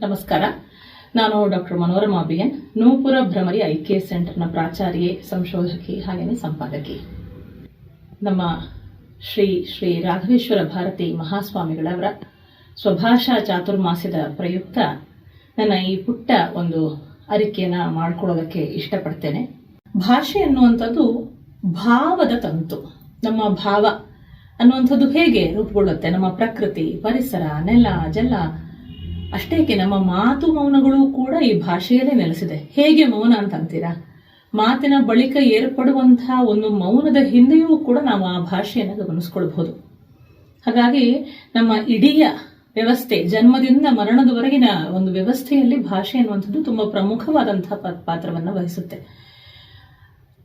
ನಮಸ್ಕಾರ. ನಾನು doctor Manorama BN Nupura Bhramari I K ಸೆಂಟರ್ನ ಪ್ರಾಚಾರ್ಯೆ, ಸಂಶೋಧಕಿ, ಹಾಗೆಯೇ ಸಂಪಾದಕಿ. ನಮ್ಮ ಶ್ರೀ ಶ್ರೀ ರಾಘವೇಶ್ವರ ಭಾರತಿ ಮಹಾಸ್ವಾಮಿಗಳವರ ಸ್ವಭಾಷಾ ಚಾತುರ್ಮಾಸ್ಯದ ಪ್ರಯುಕ್ತ ನನ್ನ ಈ ಪುಟ್ಟ ಒಂದು ಅರಿಕೆಯನ್ನ ಮಾಡ್ಕೊಳ್ಳೋದಕ್ಕೆ ಇಷ್ಟಪಡ್ತೇನೆ. ಭಾಷೆ ಅನ್ನುವಂಥದ್ದು ಭಾವದ ತಂತು. ನಮ್ಮ ಭಾವ ಅನ್ನುವಂಥದ್ದು ಹೇಗೆ ರೂಪುಗೊಳ್ಳುತ್ತೆ? ನಮ್ಮ ಪ್ರಕೃತಿ, ಪರಿಸರ, ನೆಲ, ಜಲ ಅಷ್ಟೇಕೆ ನಮ್ಮ ಮಾತು ಮೌನಗಳು ಕೂಡ ಈ ಭಾಷೆಯಲ್ಲೇ ನೆಲೆಸಿದೆ. ಹೇಗೆ ಮೌನ ಅಂತಂತೀರಾ? ಮಾತಿನ ಬಳಿಕ ಏರ್ಪಡುವಂತಹ ಒಂದು ಮೌನದ ಹಿಂದೆಯೂ ಕೂಡ ನಾವು ಆ ಭಾಷೆಯನ್ನು ಗಮನಿಸ್ಕೊಳ್ಬಹುದು. ಹಾಗಾಗಿ ನಮ್ಮ ಇಡೀ ವ್ಯವಸ್ಥೆ, ಜನ್ಮದಿಂದ ಮರಣದವರೆಗಿನ ಒಂದು ವ್ಯವಸ್ಥೆಯಲ್ಲಿ ಭಾಷೆ ಅನ್ನುವಂಥದ್ದು ತುಂಬಾ ಪ್ರಮುಖವಾದಂತಹ ಪಾತ್ರವನ್ನು ವಹಿಸುತ್ತೆ.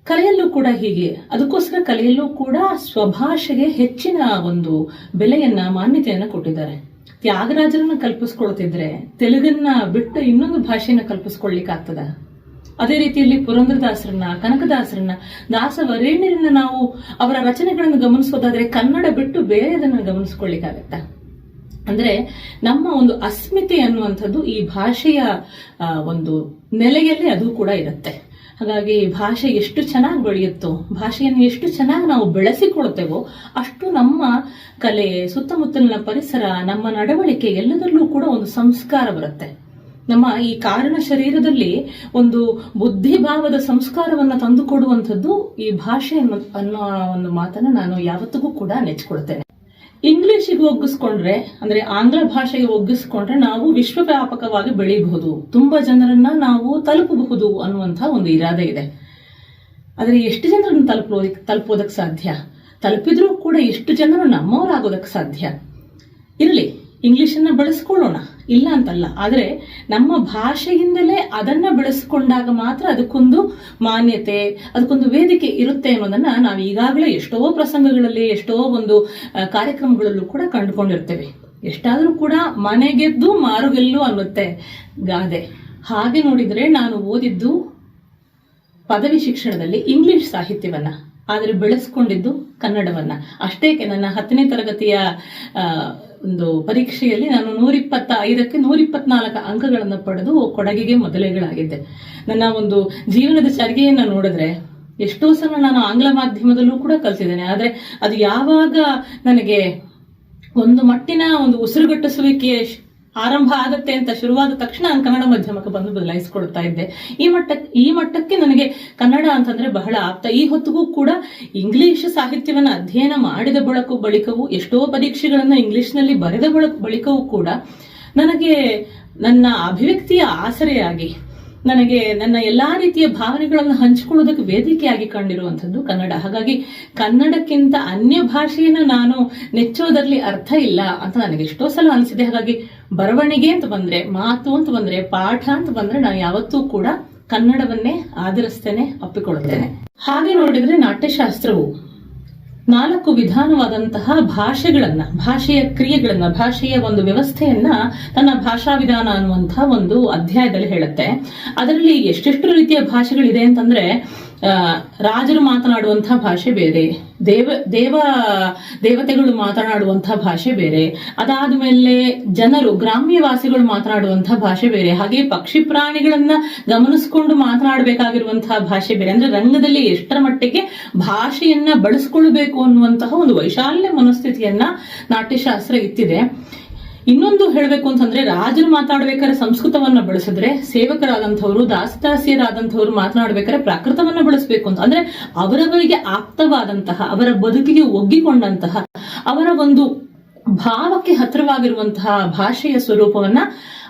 ಕಲೆಯಲ್ಲೂ ಕೂಡ ಹೀಗೆ. ಅದಕ್ಕೋಸ್ಕರ ಕಲೆಯಲ್ಲೂ ಕೂಡ ಸ್ವಭಾಷೆಗೆ ಹೆಚ್ಚಿನ ಒಂದು ಬೆಲೆಯನ್ನ, ಮಾನ್ಯತೆಯನ್ನು ಕೊಟ್ಟಿದ್ದಾರೆ. ತ್ಯಾಗರಾಜರನ್ನ ಕಲ್ಪಿಸ್ಕೊಳ್ತಿದ್ರೆ ತೆಲುಗನ್ನ ಬಿಟ್ಟು ಇನ್ನೊಂದು ಭಾಷೆಯನ್ನ ಕಲ್ಪಿಸ್ಕೊಳ್ಲಿಕ್ಕೆ ಆಗ್ತದ ಅದೇ ರೀತಿಯಲ್ಲಿ ಪುರಂದ್ರದಾಸರನ್ನ, ಕನಕದಾಸರನ್ನ, ದಾಸವರೇಣ್ಯರನ್ನ ನಾವು ಅವರ ರಚನೆಗಳನ್ನು ಗಮನಿಸೋದಾದ್ರೆ ಕನ್ನಡ ಬಿಟ್ಟು ಬೇರೆದನ್ನ ಗಮನಿಸ್ಕೊಳ್ಳಿಕ್ಕಾಗತ್ತಾ ಅಂದ್ರೆ ನಮ್ಮ ಒಂದು ಅಸ್ಮಿತೆ ಅನ್ನುವಂಥದ್ದು ಈ ಭಾಷೆಯ ಒಂದು ನೆಲೆಯಲ್ಲಿ ಅದು ಕೂಡ ಇರುತ್ತೆ. ಹಾಗಾಗಿ ಭಾಷೆ ಎಷ್ಟು ಚೆನ್ನಾಗಿ ಬೆಳೆಯುತ್ತೋ, ಭಾಷೆಯನ್ನು ಎಷ್ಟು ಚೆನ್ನಾಗಿ ನಾವು ಬೆಳೆಸಿಕೊಳ್ತೇವೋ, ಅಷ್ಟು ನಮ್ಮ ಕಲೆ, ಸುತ್ತಮುತ್ತಲಿನ ಪರಿಸರ, ನಮ್ಮ ನಡವಳಿಕೆ ಎಲ್ಲದರಲ್ಲೂ ಕೂಡ ಒಂದು ಸಂಸ್ಕಾರ ಬರುತ್ತೆ. ನಮ್ಮ ಈ ಕಾರಣ ಶರೀರದಲ್ಲಿ ಒಂದು ಬುದ್ಧಿಭಾವದ ಸಂಸ್ಕಾರವನ್ನು ತಂದುಕೊಡುವಂಥದ್ದು ಈ ಭಾಷೆ ಅನ್ನೋ ಒಂದು ಮಾತನ್ನ ನಾನು ಯಾವತ್ತಿಗೂ ಕೂಡ ನೆಚ್ಕೊಳ್ತೇನೆ ಇಂಗ್ಲಿಷಿಗೆ ಒಗ್ಗಿಸ್ಕೊಂಡ್ರೆ, ಅಂದ್ರೆ ಆಂಗ್ಲ ಭಾಷೆಗೆ ಒಗ್ಗಿಸ್ಕೊಂಡ್ರೆ ನಾವು ವಿಶ್ವವ್ಯಾಪಕವಾಗಿ ಬೆಳೆಯಬಹುದು. ತುಂಬಾ ಜನರನ್ನ ನಾವು ತಲುಪಬಹುದು ಅನ್ನುವಂಥ ಒಂದು ಇರಾದೆ ಇದೆ. ಆದರೆ ಎಷ್ಟು ಜನರನ್ನು ತಲುಪೋದಕ್ಕೆ ತಲುಪೋದಕ್ಕೆ ಸಾಧ್ಯ? ತಲುಪಿದ್ರೂ ಕೂಡ ಎಷ್ಟು ಜನರು ನಮ್ಮವರಾಗೋದಕ್ಕೆ ಸಾಧ್ಯ? ಇರಲಿ ಇಂಗ್ಲಿಷನ್ನು ಬೆಳೆಸ್ಕೊಳ್ಳೋಣ. ಇಲ್ಲ ಅಂತಲ್ಲ. ಆದರೆ ನಮ್ಮ ಭಾಷೆಯಿಂದಲೇ ಅದನ್ನ ಬೆಳೆಸ್ಕೊಂಡಾಗ ಮಾತ್ರ ಅದಕ್ಕೊಂದು ಮಾನ್ಯತೆ, ಅದಕ್ಕೊಂದು ವೇದಿಕೆ ಇರುತ್ತೆ ಅನ್ನೋದನ್ನು ನಾವು ಈಗಾಗಲೇ ಎಷ್ಟೋ ಪ್ರಸಂಗಗಳಲ್ಲಿ, ಎಷ್ಟೋ ಒಂದು ಕಾರ್ಯಕ್ರಮಗಳಲ್ಲೂ ಕೂಡ ಕಂಡುಕೊಂಡಿರ್ತೇವೆ. ಎಷ್ಟಾದರೂ ಕೂಡ ಮನೆಗೆದ್ದು ಮಾರುಗೆಲ್ಲು ಅನ್ನುತ್ತೆ ಗಾದೆ. ಹಾಗೆ ನೋಡಿದ್ರೆ ನಾನು ಓದಿದ್ದು ಪದವಿ ಶಿಕ್ಷಣದಲ್ಲಿ ಇಂಗ್ಲಿಷ್ ಸಾಹಿತ್ಯವನ್ನ. ಆದರೆ ಬೆಳೆಸ್ಕೊಂಡಿದ್ದು ಕನ್ನಡವನ್ನ. ಅಷ್ಟೇಕೆ ನನ್ನ ಹತ್ತನೇ ತರಗತಿಯ ಒಂದು ಪರೀಕ್ಷೆಯಲ್ಲಿ ನಾನು ನೂರಿಪ್ಪತ್ತ ಐದಕ್ಕೆ ನೂರಿಪ್ಪತ್ನಾಲ್ಕು ಅಂಕಗಳನ್ನು ಪಡೆದು ಕೊಡಗಿಗೆ ಮೊದಲೇಗಳಾಗಿದ್ದೆ. ನನ್ನ ಒಂದು ಜೀವನದ ಚರ್ಗೆಯನ್ನು ನೋಡಿದ್ರೆ ಎಷ್ಟೋ ಸಲ ನಾನು ಆಂಗ್ಲ ಮಾಧ್ಯಮದಲ್ಲೂ ಕೂಡ ಕಲ್ತಿದ್ದೇನೆ. ಆದ್ರೆ ಅದು ಯಾವಾಗ ನನಗೆ ಒಂದು ಮಟ್ಟಿನ ಒಂದು ಉಸಿರುಗಟ್ಟಿಸುವಿಕೆ ಶ್- ಆರಂಭ ಆಗತ್ತೆ ಅಂತ ಶುರುವಾದ ತಕ್ಷಣ ನಾನು ಕನ್ನಡ ಮಾಧ್ಯಮಕ್ಕೆ ಬಂದು ಬದಲಾಯಿಸಿಕೊಳ್ತಾ ಇದ್ದೆ. ಈ ಮಟ್ಟಕ್ಕೆ ಈ ಮಟ್ಟಕ್ಕೆ ನನಗೆ ಕನ್ನಡ ಅಂತಂದ್ರೆ ಬಹಳ ಆಪ್ತ. ಈ ಹೊತ್ತಿಗೂ ಕೂಡ ಇಂಗ್ಲಿಷ್ ಸಾಹಿತ್ಯವನ್ನ ಅಧ್ಯಯನ ಮಾಡಿದ ಬಳಕು ಬಳಿಕವೂ, ಎಷ್ಟೋ ಪರೀಕ್ಷೆಗಳನ್ನು ಇಂಗ್ಲಿಷ್ನಲ್ಲಿ ಬರೆದ ಬಳಕು ಬಳಿಕವೂ ಕೂಡ ನನಗೆ ನನ್ನ ಅಭಿವ್ಯಕ್ತಿಯ ಆಸರೆಯಾಗಿ, ನನಗೆ ನನ್ನ ಎಲ್ಲಾ ರೀತಿಯ ಭಾವನೆಗಳನ್ನು ಹಂಚಿಕೊಳ್ಳೋದಕ್ಕೆ ವೇದಿಕೆಯಾಗಿ ಕಂಡಿರುವಂಥದ್ದು ಕನ್ನಡ. ಹಾಗಾಗಿ ಕನ್ನಡಕ್ಕಿಂತ ಅನ್ಯ ಭಾಷೆಯನ್ನು ನಾನು ನೆಚ್ಚೋದರಲ್ಲಿ ಅರ್ಥ ಇಲ್ಲ ಅಂತ ನನಗೆ ಎಷ್ಟೋ ಸಲ ಅನಿಸಿದೆ. ಹಾಗಾಗಿ ಬರವಣಿಗೆ ಅಂತ ಬಂದ್ರೆ, ಮಾತು ಅಂತ ಬಂದ್ರೆ, ಪಾಠ ಅಂತ ಬಂದ್ರೆ ನಾನು ಯಾವತ್ತೂ ಕೂಡ ಕನ್ನಡವನ್ನೇ ಆಧರಿಸ್ತೇನೆ ಅಪ್ಪಿಕೊಳ್ಳುತ್ತೇನೆ ಹಾಗೆ ನೋಡಿದ್ರೆ ನಾಟ್ಯಶಾಸ್ತ್ರವು ನಾಲ್ಕು ವಿಧಾನವಾದಂತಹ ಭಾಷೆಗಳನ್ನ, ಭಾಷೆಯ ಕ್ರಿಯೆಗಳನ್ನ, ಭಾಷೆಯ ಒಂದು ವ್ಯವಸ್ಥೆಯನ್ನ ತನ್ನ ಭಾಷಾ ವಿಧಾನ ಅನ್ನುವಂತಹ ಒಂದು ಅಧ್ಯಾಯದಲ್ಲಿ ಹೇಳುತ್ತೆ. ಅದರಲ್ಲಿ ಎಷ್ಟೆಷ್ಟು ರೀತಿಯ ಭಾಷೆಗಳಿದೆ ಅಂತಂದ್ರೆ ರಾಜರು ಮಾತನಾಡುವಂತಹ ಭಾಷೆ ಬೇರೆ, ದೇವ ದೇವ, ದೇವತೆಗಳು ಮಾತನಾಡುವಂತಹ ಭಾಷೆ ಬೇರೆ, ಅದಾದ ಮೇಲೆ ಜನರು, ಗ್ರಾಮ್ಯವಾಸಿಗಳು ಮಾತನಾಡುವಂತಹ ಭಾಷೆ ಬೇರೆ, ಹಾಗೆ ಪಕ್ಷಿ ಪ್ರಾಣಿಗಳನ್ನ ಗಮನಿಸಿಕೊಂಡು ಮಾತನಾಡಬೇಕಾಗಿರುವಂತಹ ಭಾಷೆ ಬೇರೆ. ಅಂದ್ರೆ ರಂಗದಲ್ಲಿ ಎಷ್ಟರ ಮಟ್ಟಿಗೆ ಭಾಷೆಯನ್ನ ಬಳಸ್ಕೊಳ್ಬೇಕು ಅನ್ನುವಂತಹ ಒಂದು ವೈಶಾಲ್ಯ ಮನಸ್ಥಿತಿಯನ್ನ ನಾಟ್ಯಶಾಸ್ತ್ರ ಇತ್ತಿದೆ ಇನ್ನೊಂದು ಹೇಳಬೇಕು ಅಂತಂದ್ರೆ, ರಾಜರು ಮಾತಾಡಬೇಕಾದ್ರೆ ಸಂಸ್ಕೃತವನ್ನ ಬಳಸಿದ್ರೆ, ಸೇವಕರಾದಂಥವ್ರು, ದಾಸದಾಸಿಯರಾದಂಥವ್ರು ಮಾತನಾಡ್ಬೇಕಾದ್ರೆ ಪ್ರಾಕೃತವನ್ನ ಬಳಸಬೇಕು ಅಂತ. ಅಂದ್ರೆ ಅವರವರಿಗೆ ಆಪ್ತವಾದಂತಹ, ಅವರ ಬದುಕಿಗೆ ಒಗ್ಗಿಕೊಂಡಂತಹ, ಅವರ ಒಂದು ಭಾವಕ್ಕೆ ಹತ್ತಿರವಾಗಿರುವಂತಹ ಭಾಷೆಯ ಸ್ವರೂಪವನ್ನ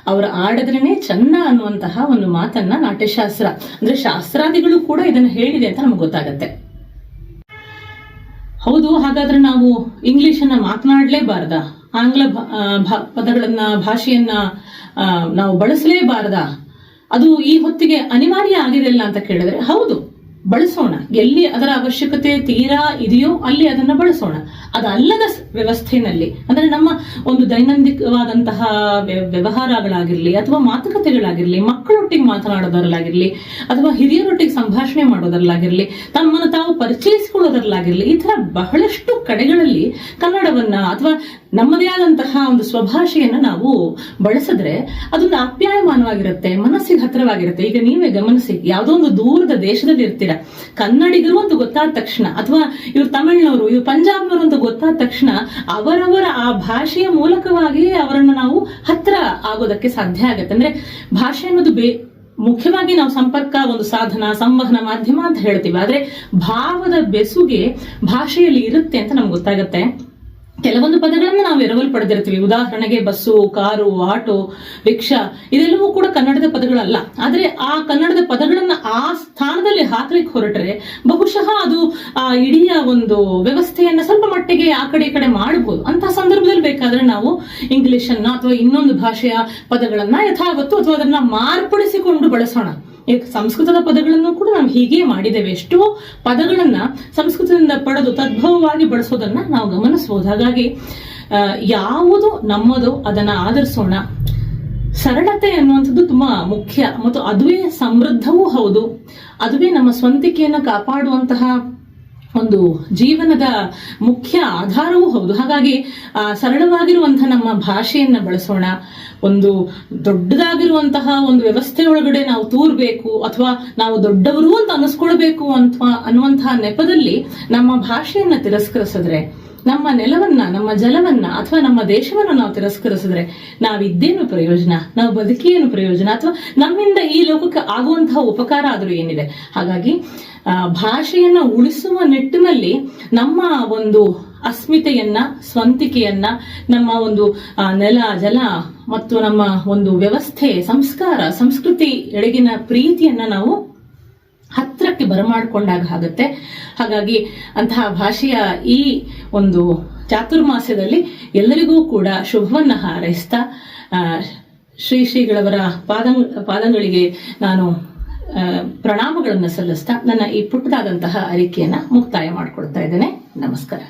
ಅವರ ಆಡದ್ರೇನೆ ಚಂದ ಅನ್ನುವಂತಹ ಒಂದು ಮಾತನ್ನ ನಾಟ್ಯಶಾಸ್ತ್ರ, ಅಂದ್ರೆ ಶಾಸ್ತ್ರಾದಿಗಳು ಕೂಡ ಇದನ್ನ ಹೇಳಿದೆ ಅಂತ ನಮ್ಗೆ ಗೊತ್ತಾಗತ್ತೆ. ಹೌದು, ಹಾಗಾದ್ರೆ ನಾವು ಇಂಗ್ಲಿಷನ್ನ ಮಾತನಾಡಲೇಬಾರ್ದ? ಆಂಗ್ಲ ಪದಗಳನ್ನ, ಭಾಷೆಯನ್ನ ನಾವು ಬಳಸಲೇಬಾರದ, ಅದು ಈ ಹೊತ್ತಿಗೆ ಅನಿವಾರ್ಯ ಆಗಿರಲಿಲ್ಲ ಅಂತ ಕೇಳಿದ್ರೆ ಹೌದು, ಬಳಸೋಣ. ಎಲ್ಲಿ ಅದರ ಅವಶ್ಯಕತೆ ತೀರಾ ಇದೆಯೋ ಅಲ್ಲಿ ಅದನ್ನ ಬಳಸೋಣ. ಅದಲ್ಲದ ವ್ಯವಸ್ಥೆನಲ್ಲಿ, ಅಂದ್ರೆ ನಮ್ಮ ಒಂದು ದೈನಂದಿಕವಾದಂತಹ ವ್ಯ- ವ್ಯವಹಾರಗಳಾಗಿರ್ಲಿ ಅಥವಾ ಮಾತುಕತೆಗಳಾಗಿರ್ಲಿ, ಮಕ್ಕಳೊಟ್ಟಿಗೆ ಮಾತನಾಡೋದರಲ್ಲಾಗಿರ್ಲಿ, ಅಥವಾ ಹಿರಿಯರೊಟ್ಟಿಗೆ ಸಂಭಾಷಣೆ ಮಾಡೋದರಲ್ಲಾಗಿರ್ಲಿ, ತಮ್ಮನ್ನು ತಾವು ಪರಿಚಯಿಸಿಕೊಳ್ಳೋದರಲ್ಲಾಗಿರ್ಲಿ, ಈ ತರ ಬಹಳಷ್ಟು ಕಡೆಗಳಲ್ಲಿ ಕನ್ನಡವನ್ನ ಅಥವಾ ನಮ್ಮದೇ ಆದಂತಹ ಒಂದು ಸ್ವಭಾಷೆಯನ್ನ ನಾವು ಬಳಸಿದ್ರೆ ಅದೊಂದು ಆಪ್ಯಾಯಮಾನವಾಗಿರುತ್ತೆ, ಮನಸ್ಸಿಗೆ ಹತ್ತಿರವಾಗಿರುತ್ತೆ. ಈಗ ನೀವೇ ಗಮನಿಸಿ, ಯಾವುದೋ ಒಂದು ದೂರದ ದೇಶದಲ್ಲಿ ಇರ್ತೀರ ಕನ್ನಡಿಗರು ಅಂತ ಗೊತ್ತಾದ ತಕ್ಷಣ, ಅಥವಾ ಇವ್ರು ತಮಿಳ್ನವರು, ಇವ್ರು ಪಂಜಾಬ್ನವರು ಅಂತ ಗೊತ್ತಾದ ತಕ್ಷಣ ಅವರವರ ಆ ಭಾಷೆಯ ಮೂಲಕವಾಗಿ ಅವರನ್ನು ನಾವು ಹತ್ರ ಆಗೋದಕ್ಕೆ ಸಾಧ್ಯ ಆಗುತ್ತೆ. ಅಂದ್ರೆ ಭಾಷೆ ಅನ್ನೋದು ಬೇ ಮುಖ್ಯವಾಗಿ ನಾವು ಸಂಪರ್ಕ, ಒಂದು ಸಾಧನ, ಸಂವಹನ ಮಾಧ್ಯಮ ಅಂತ ಹೇಳ್ತೀವಿ. ಆದ್ರೆ ಭಾವದ ಬೆಸುಗೆ ಭಾಷೆಯಲ್ಲಿ ಇರುತ್ತೆ ಅಂತ ನಮ್ಗೆ ಗೊತ್ತಾಗುತ್ತೆ. ಕೆಲವೊಂದು ಪದಗಳನ್ನು ನಾವು ಎರವಲು ಪಡೆದಿರ್ತೀವಿ. ಉದಾಹರಣೆಗೆ ಬಸ್ಸು, ಕಾರು, ಆಟೋ, ರಿಕ್ಷಾ, ಇದೆಲ್ಲವೂ ಕೂಡ ಕನ್ನಡದ ಪದಗಳಲ್ಲ. ಆದ್ರೆ ಆ ಕನ್ನಡದ ಪದಗಳನ್ನು ಆ ಸ್ಥಾನದಲ್ಲಿ ಹಾಕಲಿಕ್ಕೆ ಹೊರಟರೆ ಬಹುಶಃ ಅದು ಆ ಇಡೀ ಒಂದು ವ್ಯವಸ್ಥೆಯನ್ನ ಸ್ವಲ್ಪ ಮಟ್ಟಿಗೆ ಆ ಕಡೆ ಈ ಕಡೆ ಮಾಡಬಹುದು ಅಂತ ಸಂದರ್ಭದಲ್ಲಿ ಬೇಕಾದ್ರೆ ನಾವು ಇಂಗ್ಲಿಷ್ ಅನ್ನ ಅಥವಾ ಇನ್ನೊಂದು ಭಾಷೆಯ ಪದಗಳನ್ನ ಯಥಾವತ್ತು ಅಥವಾ ಅದನ್ನ ಮಾರ್ಪಡಿಸಿಕೊಂಡು ಬಳಸೋಣ. ಸಂಸ್ಕೃತದ ಪದಗಳನ್ನು ಕೂಡ ನಾವು ಹೀಗೆ ಮಾಡಿದ್ದೇವೆ. ಎಷ್ಟೋ ಪದಗಳನ್ನ ಸಂಸ್ಕೃತದಿಂದ ಪಡೆದು ತದ್ಭವವಾಗಿ ಬಳಸೋದನ್ನ ನಾವು ಗಮನಿಸಬಹುದು. ಹಾಗಾಗಿ ಯಾವುದು ನಮ್ಮದು ಅದನ್ನ ಆಧರಿಸೋಣ. ಸರಳತೆ ಅನ್ನುವಂಥದ್ದು ತುಂಬಾ ಮುಖ್ಯ. ಮತ್ತು ಅದುವೇ ಸಮೃದ್ಧವೂ ಹೌದು. ಅದುವೇ ನಮ್ಮ ಸ್ವಂತಿಕೆಯನ್ನು ಕಾಪಾಡುವಂತಹ ಒಂದು ಜೀವನದ ಮುಖ್ಯ ಆಧಾರವೂ ಹೌದು. ಹಾಗಾಗಿ, ಆ ಸರಳವಾಗಿರುವಂತಹ ನಮ್ಮ ಭಾಷೆಯನ್ನ ಬಳಸೋಣ. ಒಂದು ದೊಡ್ಡದಾಗಿರುವಂತಹ ಒಂದು ವ್ಯವಸ್ಥೆ ಒಳಗಡೆ ನಾವು ತೂರ್ಬೇಕು, ಅಥವಾ ನಾವು ದೊಡ್ಡವರು ಅಂತ ಅನಿಸ್ಕೊಳ್ಬೇಕು ಅಂತ ಅನ್ನುವಂತಹ ನೆಪದಲ್ಲಿ ನಮ್ಮ ಭಾಷೆಯನ್ನ ತಿರಸ್ಕರಿಸಿದ್ರೆ ನಮ್ಮ ನೆಲವನ್ನ, ನಮ್ಮ ಜಲವನ್ನ ಅಥವಾ ನಮ್ಮ ದೇಶವನ್ನ ನಾವು ತಿರಸ್ಕರಿಸಿದ್ರೆ ನಾವಿದ್ದೇನು ಪ್ರಯೋಜನ? ನಾವು ಬದುಕಿಯೇನು ಪ್ರಯೋಜನ? ಅಥವಾ ನಮ್ಮಿಂದ ಈ ಲೋಕಕ್ಕೆ ಆಗುವಂತಹ ಉಪಕಾರ ಆದರೂ ಏನಿದೆ? ಹಾಗಾಗಿ ಭಾಷೆಯನ್ನ ಉಳಿಸುವ ನಿಟ್ಟಿನಲ್ಲಿ ನಮ್ಮ ಒಂದು ಅಸ್ಮಿತೆಯನ್ನ, ಸ್ವಂತಿಕೆಯನ್ನ, ನಮ್ಮ ಒಂದು ನೆಲ, ಜಲ ಮತ್ತು ನಮ್ಮ ಒಂದು ವ್ಯವಸ್ಥೆ, ಸಂಸ್ಕಾರ, ಸಂಸ್ಕೃತಿ ಎಡೆಗಿನ ಪ್ರೀತಿಯನ್ನ ನಾವು ಹತ್ರಕ್ಕೆ ಬರಮಾಡ್ಕೊಂಡಾಗ ಆಗುತ್ತೆ. ಹಾಗಾಗಿ ಅಂತಹ ಭಾಷೆಯ ಈ ಒಂದು ಚಾತುರ್ಮಾಸ್ಯದಲ್ಲಿ ಎಲ್ಲರಿಗೂ ಕೂಡ ಶುಭವನ್ನ ಹಾರೈಸ್ತಾ ಶ್ರೀ ಶ್ರೀಗಳವರ ಪಾದ, ಪಾದಗಳಿಗೆ ನಾನು ಪ್ರಣಾಮಗಳನ್ನು ಸಲ್ಲಿಸ್ತಾ ನನ್ನ ಈ ಪುಟ್ಟದಾದಂತಹ ಅರಿಕೆಯನ್ನ ಮುಕ್ತಾಯ ಮಾಡಿಕೊಡ್ತಾ ಇದ್ದೇನೆ. ನಮಸ್ಕಾರ.